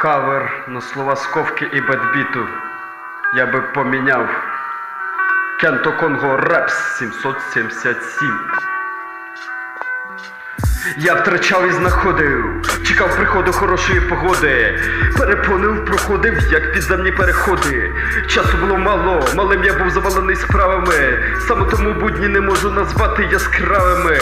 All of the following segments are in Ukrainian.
Кавер на слова сковки і бедбіту я би поміняв. Кенто Конго Репс 777. Я втрачав і знаходив, чекав приходу хорошої погоди, перепонив, проходив, як підземні переходи. Часу було мало, малим я був завалений справами. Саме тому будні не можу назвати яскравими.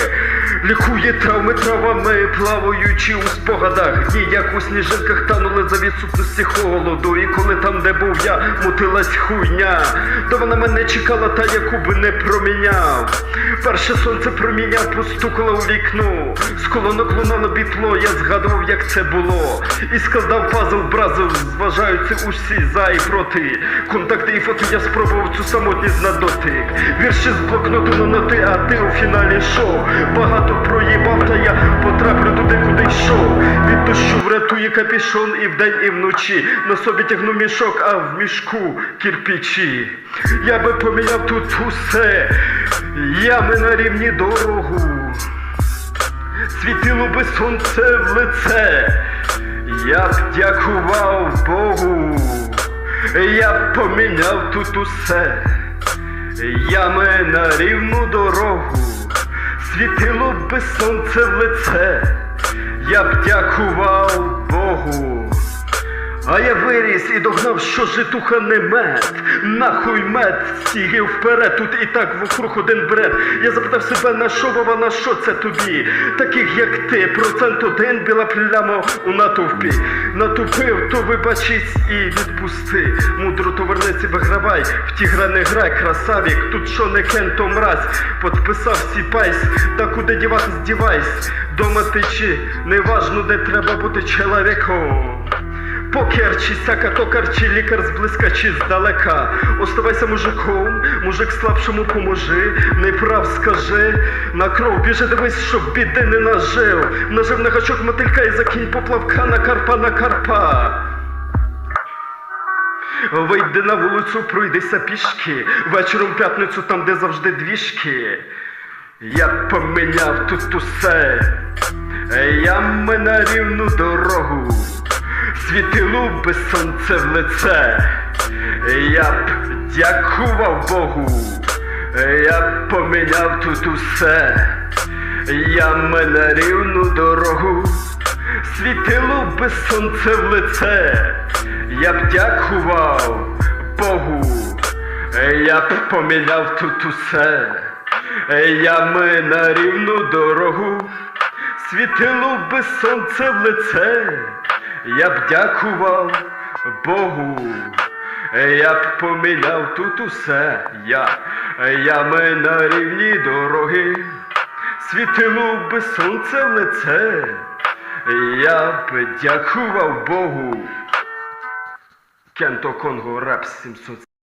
Лікує травми травами, плаваючи у спогадах. Дні, як у сніжинках танули за відсутності холоду. І коли там, де був я, мутилась хуйня. То вона мене чекала, та яку би не проміняв. Перше сонце проміняв, постукало у вікно. З колонок лунало бітло, я згадував, як це було. І складав пазл бразив, зважаючи усі за і проти. Контакти і фото я спробував цю самотність на дотик. Вірші з блокноту на ноти, а ти у фіналі шоу. Багато та потраплю туди, куди йшов. Від дощу врятує капішон і вдень, і вночі. На собі тягну мішок, а в мішку кірпічі. Я би поміняв тут усе. Ями на рівні дорогу. Світило би сонце в лице, я б дякував Богу, я б поміняв тут усе, ями на рівну дорогу, світило би сонце в лице, я б дякував Богу. А я виріс і догнав, що житуха не мед, нахуй мед, стігів вперед, тут і так вокруг один бред. Я запитав себе, на що Вова, на що це тобі? Таких як ти, процент один біла пляма у натовпі. Натупив, то вибачись і відпусти. Мудро то вернеться, вигравай, в ті гра не грай, красавік, тут що не кен, то мразь. Подписав сіпайсь, та куди діватись, дівайсь. Дома ти чи, неважно, де треба бути чоловіком. Покер чи сяка токар, чи лікар зблизька, чи здалека. Оставайся мужиком, мужик слабшому поможи, не прав скажи, на кров біжи, дивись, щоб біди не нажив. Нажив на гачок мотилька і закинь поплавка на карпа на карпа. Вийди на вулицю, пройдися пішки, вечором п'ятницю там, де завжди двіжки. Я поміняв тут усе, ями на рівну дорогу, світило би сонце в лице, я б дякував Богу, я б поміняв тут усе, ями на рівну дорогу, світило би сонце в лице, я б дякував Богу, я б поміняв тут усе. Ями на рівну дорогу, світило би сонце в лице, я б дякував Богу, я б поміняв тут усе, я, я ми на рівні дороги, світило би сонце в лице, я б дякував Богу. Кенто Конго Реп 700